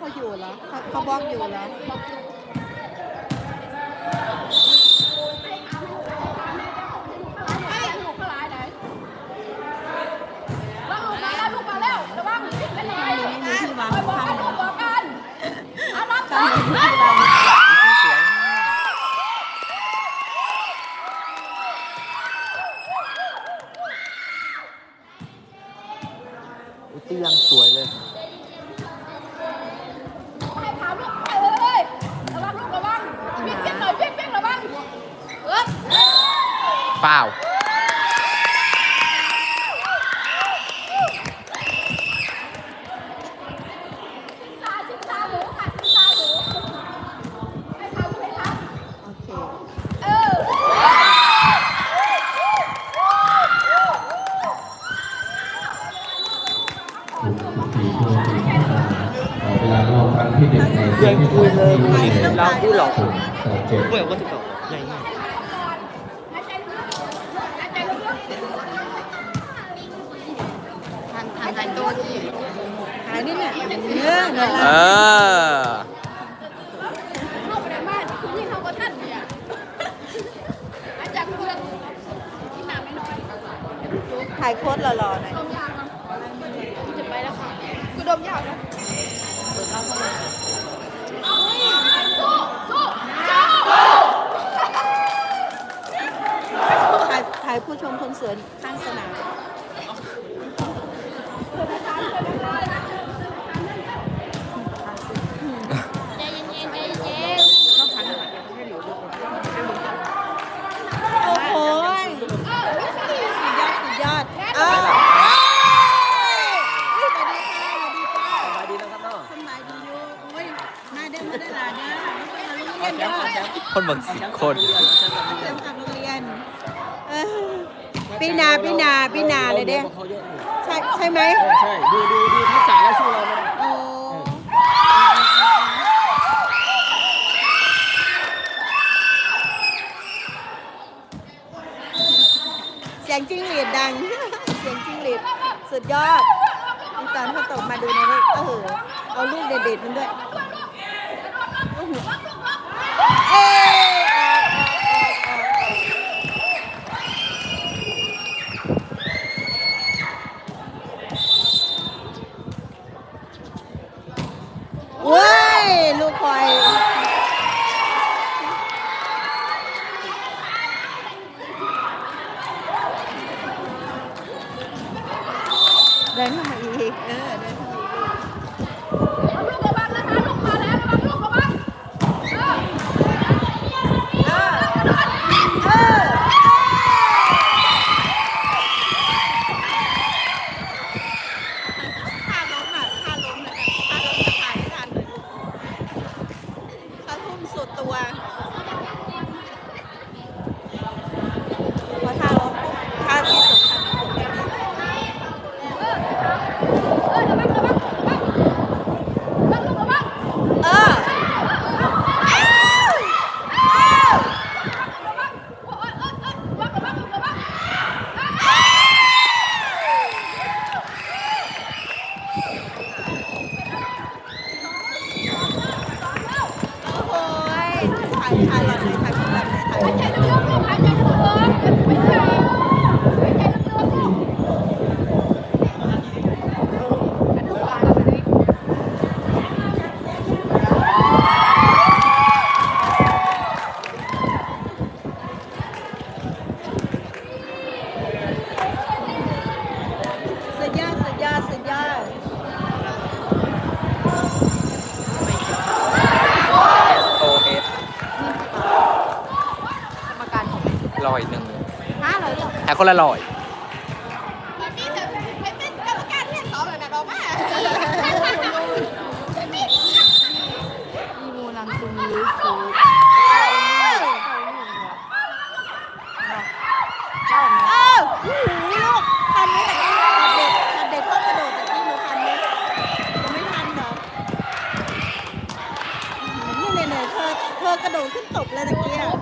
เขาอยู่เหรอเขาเขาบล็อกอยู่เหรอไม่ลูกมาลายไหนลูกมาแล้วแล้วลูกไม่มีที่วางบอกกันบอกกันตั้งนมีที่วางที่สวยอุ้ยเตียงสวยเลย ทโอเคำเออเวลารอบครั้งที่หนึ่งในเพื่อนคุยเลยคุยเราพูดหรอกเจ็ดเพื่อนว่าจะบอก ทันทันตัวที่หายนี่เนี่ยเนื้อเนื้อเอละอๆเข้าไปในบ้านคุณยิ่งเข้ากับท่านเนี่ยหายใจเพื่อนที่หนาไม่น้อยถ่ายโค้ดหล่อๆหน่อยดมยาวนะจะไปแล้วค่ะกูดมยาวนะสู้สู้สู้ถ่ายถ่ายผู้ชมคนสวยข้างสนาม ใจเย็นๆใจเย็น โอ้โหสุดยอดสุดยอดเออสวัสดีค่ะสวัสดีค่ะสบายดีนะครับน้องสมัยดีอยู่โอ้ยน่าเด้มาได้หลายนะเรียนเยอะคนบางสิบคนเต็มกับโรงเรียนเออปีนาปีนาปีนาเลยเด้ เขาเยอะอยู่ ใช่ใช่ไหมใช่ดูดูดูทักษะแล้วสู้เราไม่ได้โอ้เสียงจิ้งหรีดดัง เสียงจิ้งหรีดสุดยอดนี่ตอนเขาตกมาดูในนี้เออเอาลูกเด็ดๆมันด้วยโอ้โหเอ้ยเว้ย ลูก คอยเดินเข้ามาอีก เออเดินเข้ามาอีก เอาลูกระวังนะคะลูกมาแล้วระวังลูกระวังเออ เออ เออ ถ้าล้มอะถ้าล้มเนี่ยถ้าล้มจะถ่ายไม่ทันเลยเขาทุ่มสุดตัว พอถ้าล้มปุ๊บท่าที่สำคัญของผมแบบนี้ เออระวังระวังระวังระวังลูกระวัง เอออ้าวอ้าว ระวังโอ้ยเออเออระวังระวังลูกระวัง โอ้โหยถ่ายถ่ายห ลอดเลยถ่ายหลอดเลยถ่ายหายใจลึกๆลูกหายใจลึกๆไม่ใช่หายใจลึกๆลูก สุดยอดสุดยอดสุดยอด โอเอส กรรมการของ ลอยหนึ่ง ห้าร้อยเหรอ แต่คนละลอยมันมีแต่เป็นเป็นกรรมการแค่สองเลยนะบอกว่าอีมูนังคุมีฟูเอ้าหูลูกทันไหมแต่เด็กเด็กเข้ากระโดดแต่ที่หนูทันไหมยังไม่ทันเหรอนี่เนี่ยเนี่ยเธอเธอกระโดดขึ้นตบเลยตะกี้อะ